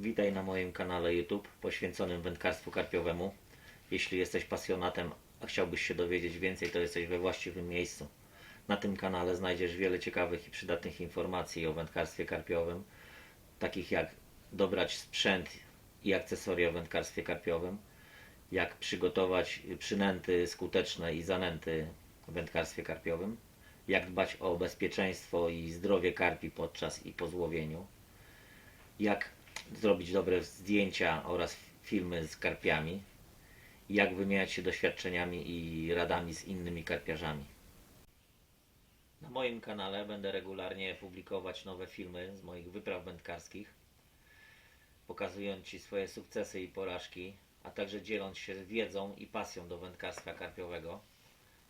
Witaj na moim kanale YouTube poświęconym wędkarstwu karpiowemu. Jeśli jesteś pasjonatem, a chciałbyś się dowiedzieć więcej, to jesteś we właściwym miejscu. Na tym kanale znajdziesz wiele ciekawych i przydatnych informacji o wędkarstwie karpiowym, takich jak dobrać sprzęt i akcesoria w wędkarstwie karpiowym, jak przygotować przynęty skuteczne i zanęty w wędkarstwie karpiowym, jak dbać o bezpieczeństwo i zdrowie karpi podczas i po złowieniu, jak zrobić dobre zdjęcia oraz filmy z karpiami, jak wymieniać się doświadczeniami i radami z innymi karpiarzami. Na moim kanale będę regularnie publikować nowe filmy z moich wypraw wędkarskich, pokazując Ci swoje sukcesy i porażki, a także dzieląc się wiedzą i pasją do wędkarstwa karpiowego.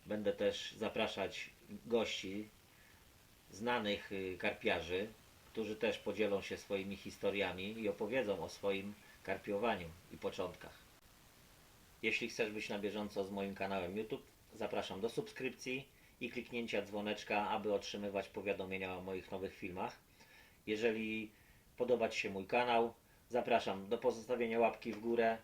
Będę też zapraszać gości, znanych y, karpiarzy, którzy też podzielą się swoimi historiami i opowiedzą o swoim karpiowaniu i początkach. Jeśli chcesz być na bieżąco z moim kanałem YouTube, zapraszam do subskrypcji i kliknięcia dzwoneczka, aby otrzymywać powiadomienia o moich nowych filmach. Jeżeli podoba Ci się mój kanał, zapraszam do pozostawienia łapki w górę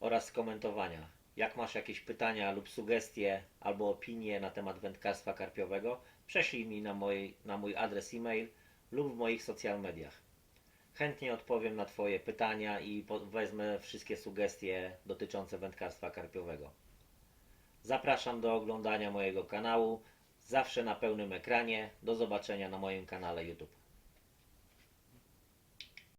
oraz komentowania. Jak masz jakieś pytania lub sugestie albo opinie na temat wędkarstwa karpiowego, prześlij mi na mój, na mój adres e-mail lub w moich social mediach. Chętnie odpowiem na Twoje pytania i wezmę wszystkie sugestie dotyczące wędkarstwa karpiowego. Zapraszam do oglądania mojego kanału zawsze na pełnym ekranie. Do zobaczenia na moim kanale YouTube.